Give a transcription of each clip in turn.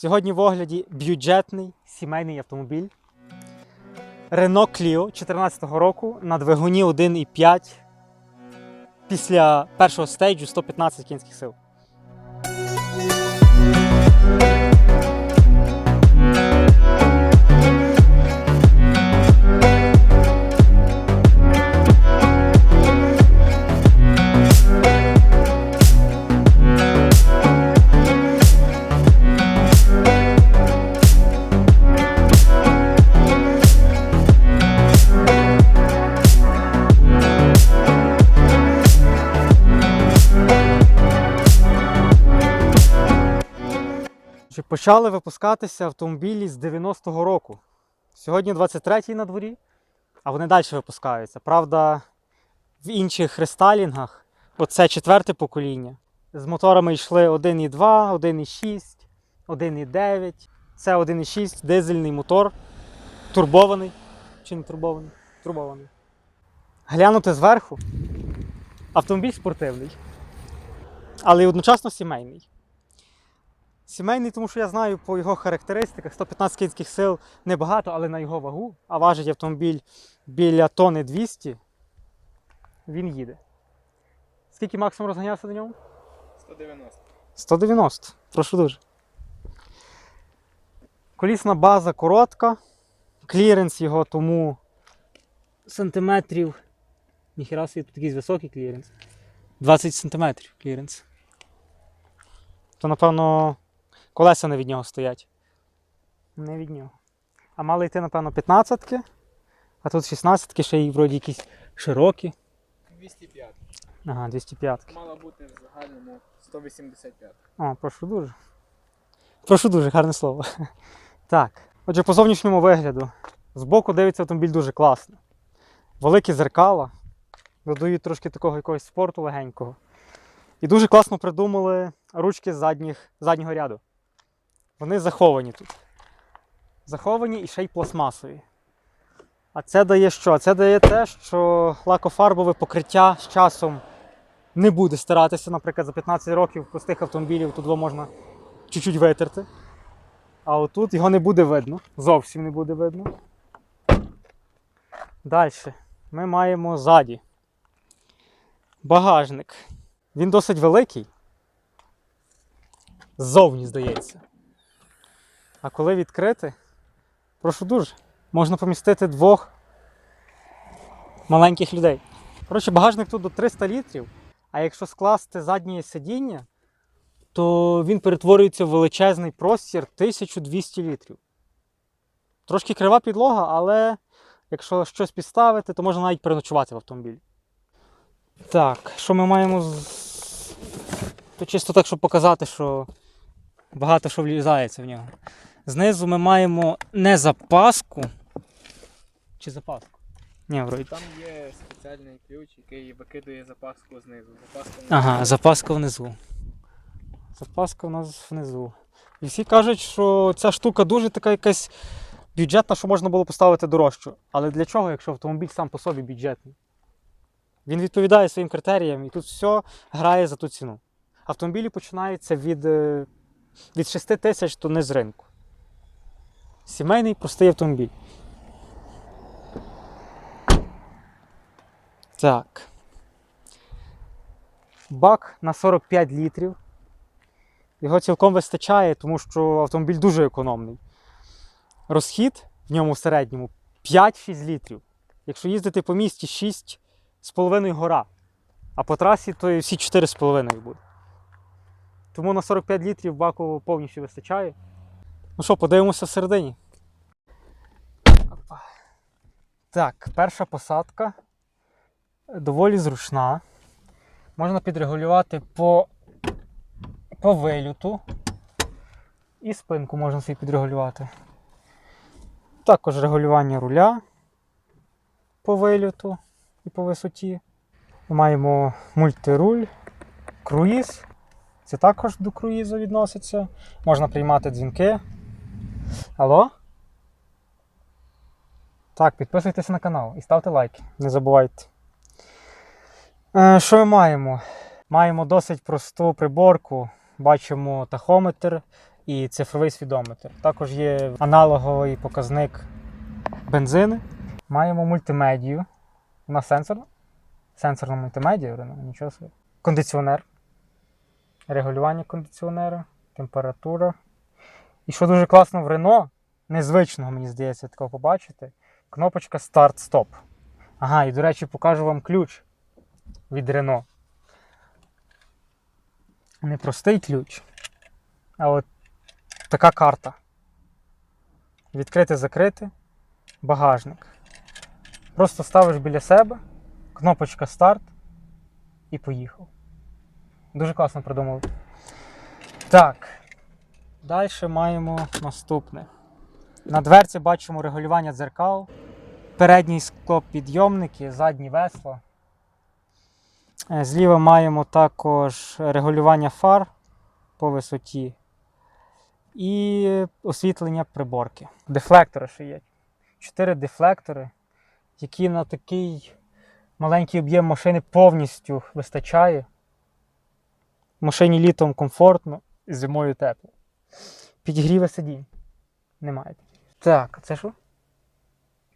Сьогодні в огляді бюджетний сімейний автомобіль. Renault Clio 2014 року на двигуні 1,5 після першого стейджу 115 кінських сил. Почали випускатися автомобілі з 90-го року. Сьогодні 23-й на дворі, а вони далі випускаються. Правда, в інших рестайлінгах оце четверте покоління. З моторами йшли 1,2, 1,6, 1,9. Це 1,6 дизельний мотор, турбований. Чи не турбований? Турбований. Глянути зверху. Автомобіль спортивний, але й одночасно сімейний. Сімейний, тому що я знаю по його характеристиках 115 кінських сил небагато, але на його вагу, а важить автомобіль біля тони 200, він їде. Скільки максимум розганявся до нього? 190. 190. Прошу дуже. Колісна база коротка. Кліренс його тому сантиметрів. Ніхіра собі тут такий високий кліренс. 20 сантиметрів кліренс. То, напевно, колеса не від нього стоять. Не від нього. А мали йти, напевно, 15-ки, а тут 16-ки, ще й вроді якісь широкі. 205. Ага, 205. Мало бути в загальному 185. О, прошу дуже. Прошу дуже, гарне слово. Так. Отже, по зовнішньому вигляду. Збоку дивиться автомобіль дуже класно. Великі зеркала. Додають трошки такого якогось спорту легенького. І дуже класно придумали ручки з задніх, заднього ряду. Вони заховані тут. Заховані і ще й пластмасові. А це дає що? Це дає те, що лакофарбове покриття з часом не буде старатися, наприклад, за 15 років простих автомобілів тут можна чуть-чуть витерти. А отут його не буде видно, зовсім не буде видно. Далі ми маємо ззаді багажник. Він досить великий. Ззовні, здається. А коли відкрити, прошу дуже, можна помістити двох маленьких людей. Коротше, багажник тут до 300 літрів. А якщо скласти заднє сидіння, то він перетворюється в величезний простір 1200 літрів. Трошки крива підлога, але якщо щось підставити, то можна навіть переночувати в автомобілі. Так, що ми маємо. То чисто так, щоб показати, що багато що влізається в нього. Знизу ми маємо не запаску. Чи запаску? Ні, вроді. Там є спеціальний ключ, який викидує запаску знизу. Запаска Ага, запаска внизу. Запаска у нас внизу. І всі кажуть, що ця штука дуже така якась бюджетна, що можна було поставити дорожчу. Але для чого, якщо автомобіль сам по собі бюджетний? Він відповідає своїм критеріям і тут все грає за ту ціну. Автомобілі починаються від, е, від 6 тисяч то не з ринку. Сімейний простий автомобіль. Так. Бак на 45 літрів. Його цілком вистачає, тому що автомобіль дуже економний. Розхід в ньому в середньому 5-6 літрів. Якщо їздити по місті 6,5 гора, а по трасі то всі 4,5 буде. Тому на 45 літрів баку повністю вистачає. Ну що, подивимося всередині. Так, перша посадка доволі зручна. Можна підрегулювати по, по вилюту. І спинку можна собі підрегулювати. Також регулювання руля по вилюту і по висоті. Маємо мультируль, круїз. Це також до круїзу відноситься. Можна приймати дзвінки. Алло? Так, підписуйтесь на канал і ставте лайки. Не забувайте. Е, Що ми маємо? Маємо досить просту приборку. Бачимо тахометр і цифровий свідометр. Також є аналоговий показник бензини. Маємо мультимедію. Вона сенсорна. Сенсорна мультимедія, нічого собі. Кондиціонер. Регулювання кондиціонера, температура. І що дуже класно в Рено, незвичного, мені здається, такого побачити. Кнопочка старт-стоп. Ага, і, до речі, покажу вам ключ від Рено. Не простий ключ, а от така карта. Відкрити, закрити, багажник. Просто ставиш біля себе, кнопочка старт і поїхав. Дуже класно придумали. Так. Далі маємо наступне. На дверці бачимо регулювання дзеркал, передній склопідйомники, задні весла. Е, Зліва маємо також регулювання фар по висоті і освітлення приборки. Дефлектори ще є. Чотири дефлектори, які на такий маленький об'єм машини повністю вистачає. Машині літом комфортно, зимою тепло. Підігріва сидінь. Немає. Так, а це що?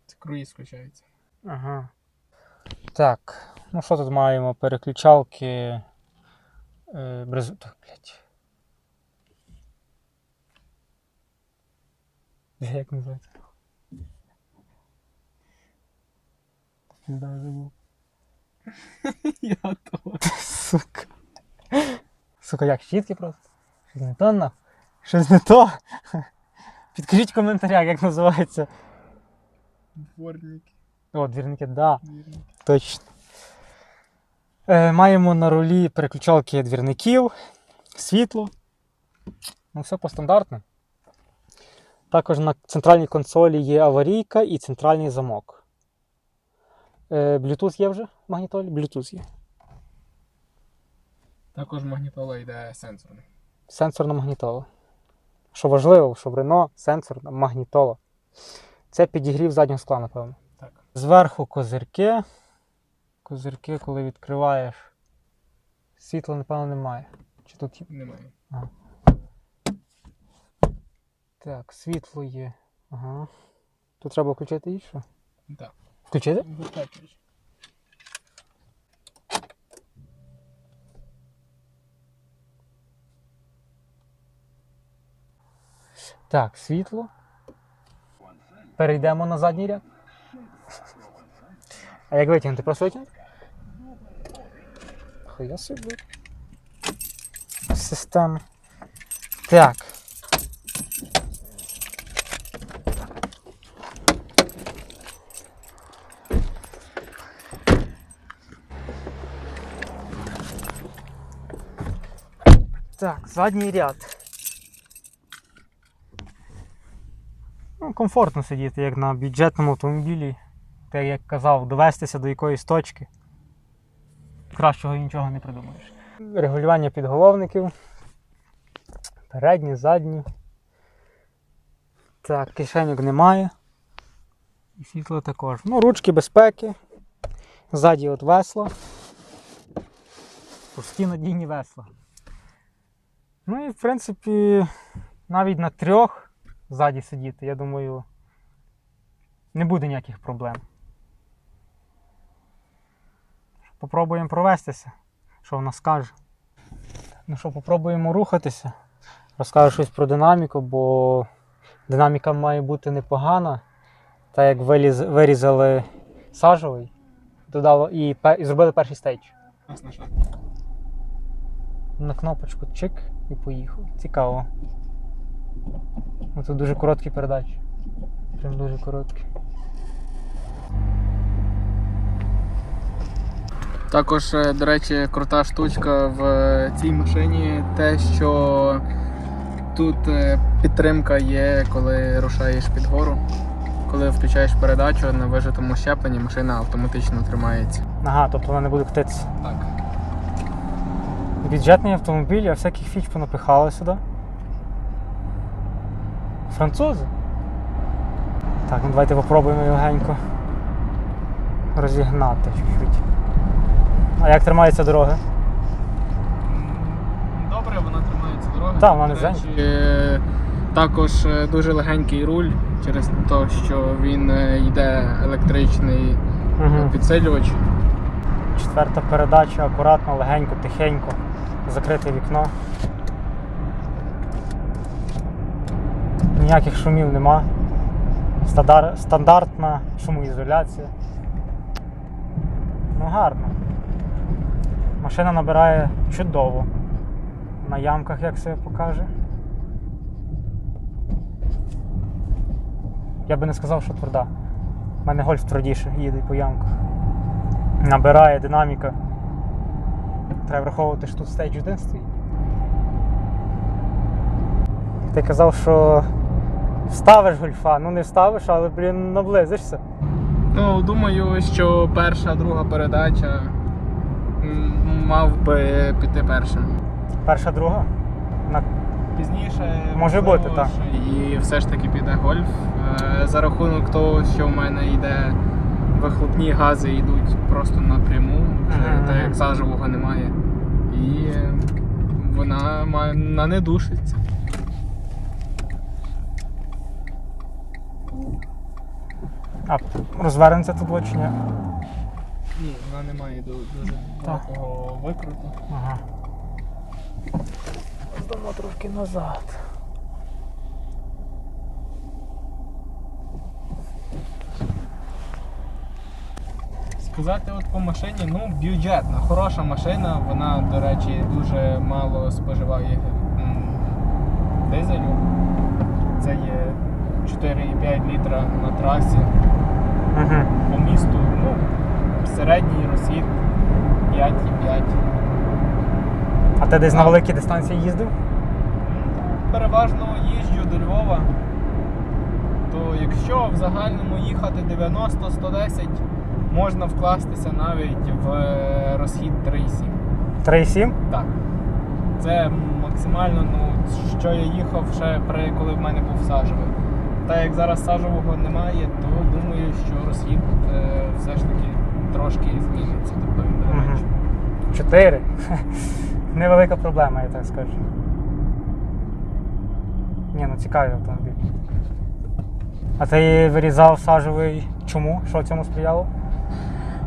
Це круїз включається. Ага. Так, ну що тут маємо? Переключалки. Е, брезу... Так, блядь. Бля, Як називається? Да, забув. Я то. Сука. Сука, як щітки просто? Не то нахуй? Щось не то? Підкажіть в коментарях, як називається. Дворники. О, двірники, да. двірники. Точно. Е, маємо на рулі переключалки двірників, світло. Ну, все по стандартно. Також на центральній консолі є аварійка і центральний замок. Е, Bluetooth є вже в магнітолі? Bluetooth є. Також магнітола йде сенсорна. Сенсорна магнітола. Що важливо, що в Renault сенсорна магнітола. Це підігрів заднього скла, напевно. Так. Зверху козирки. Козирки, коли відкриваєш. Світла, напевно, немає. Чи тут є? Немає. Так, світло є. Ага. Тут треба включити і що? Так. Включити? Витачуєш. Так, світло. Перейдемо на задній ряд. А як витягнути? Просто витягнути? Хуя собі. Система. Так. Так, задній ряд. Комфортно сидіти, як на бюджетному автомобілі. Те, як казав, довестися до якоїсь точки. Кращого нічого не придумаєш. Регулювання підголовників. Передні, задні. Так, кишеньок немає. І світло також. Ну, ручки безпеки. Ззаді от весла. Пусті надійні весла. Ну і в принципі, навіть на трьох ззаді сидіти, я думаю, не буде ніяких проблем. Попробуємо провестися, що вона скаже. Ну що, попробуємо рухатися. Розкажу щось про динаміку, бо динаміка має бути непогана. Так як виліз, вирізали сажовий, додало і, і зробили перший стейдж. На кнопочку чик і поїхав. Цікаво. Тут дуже короткі передачі. Прям дуже короткі. Також, е, до речі, крута штучка в е, цій машині те, що тут е, підтримка є, коли рушаєш під гору. Коли включаєш передачу на вижитому щепленні, машина автоматично тримається. Ага, тобто вона не буде котитися. Так. Бюджетний автомобіль, а всяких фіч понапихали сюди. Французи. Так, ну давайте попробуємо легенько розігнати чуть-чуть. А як тримаються дороги? Добре, вона тримається дороги. Так, вона не До речі, е, Також е, дуже легенький руль через те, що він е, йде електричний Угу. підсилювач. Четверта передача, акуратно, легенько, тихенько. Закрите вікно. Ніяких шумів нема. Стандар... Стандартна шумоізоляція. Ну гарно. Машина набирає чудово. На ямках, як себе покаже. Я би не сказав, що тверда. У мене гольф твердіше їде по ямках набирає динаміка. Треба враховувати, що тут стейдж 1 стоїть. Ти казав, що вставиш гольфа, ну не вставиш, але, блін, наблизишся. Ну, думаю, що перша, друга передача мав би піти першим. Перша, друга. На... Пізніше Може можливо, бути, так. І все ж таки піде гольф. Е, За рахунок того, що в мене йде вихлопні гази йдуть просто напряму, вже Ага, так як сажового немає. І вона має вона не душиться. А розвернеться тут от чи ні? Ні, вона не має дуже Так. великого викруту. Ага. Здамо трошки назад. Сказати от по машині, ну, бюджетна, хороша машина, вона, до речі, дуже мало споживає м, дизелю. Це є 4,5 літра на трасі Угу. по місту. Ну, середній розхід 5,5. А ти десь на великій дистанції їздив? Переважно їжджу до Львова. То якщо в загальному їхати 90-110, можна вкластися навіть в е, розхід 3,7. 3,7? Так. Це максимально, ну, що я їхав ще при коли в мене був сажовий. Та як зараз сажового немає, то думаю, що розхід е, все ж таки трошки зміниться. Тобто він буде менше. 4. Невелика проблема, я так скажу. Ні, ну цікавий автомобіль. А ти вирізав сажовий чому? Що цьому сприяло?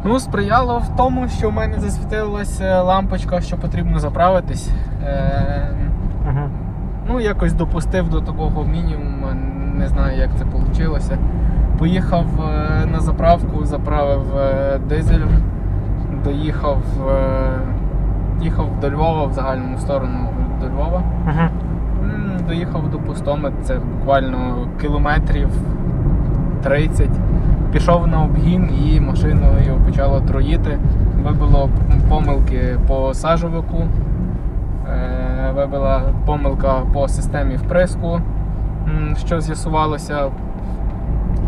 Ну, сприяло в тому, що в мене засвітилася лампочка, що потрібно заправитись. Е, Угу. ну, якось допустив до такого мінімуму, не знаю, як це вийшло. Поїхав е, на заправку, заправив е, дизелем, доїхав е, їхав до Львова в загальному сторону до Львова. М, Доїхав до Пустомет, це буквально кілометрів 30. Пішов на обгін і машиною почало троїти. Вибило помилки по сажовику, вибила помилка по системі вприску, що з'ясувалося,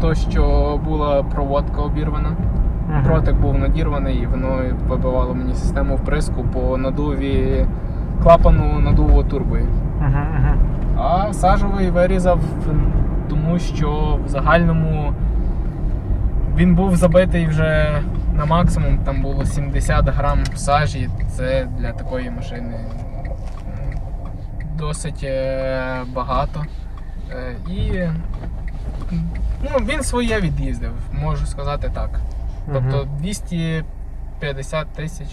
то, що була проводка обірвана. Дротик був надірваний і воно вибивало мені систему вприску по надуві клапану надуву турбої. Угу, угу. А сажовий вирізав, тому що в загальному він був забитий вже на максимум, там було 70 грам сажі. Це для такої машини досить е, багато. Е, І ну, він своє від'їздив, можу сказати так. Тобто 250 тисяч,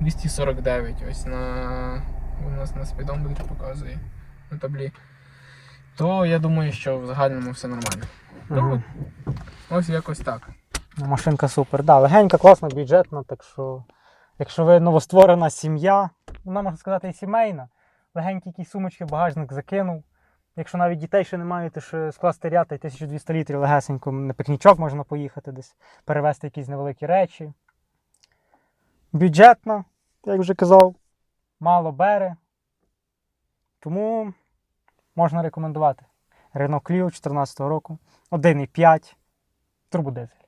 249 ось на у нас на спідометрі показує на таблі. То я думаю, що в загальному все нормально. Угу. Ось якось так. Ну, Машинка супер. Да, легенька, класна, бюджетна, так що, якщо ви новостворена сім'я, вона можна сказати і сімейна, легенькі якісь сумочки, багажник закинув. Якщо навіть дітей ще не маєте, що скласти ряд й 1200 літрів легесенько, на пікнічок можна поїхати десь, перевезти якісь невеликі речі. Бюджетно, як вже казав, мало бере. Тому можна рекомендувати. Renault Clio 2014 року, 1,5 турбодизель.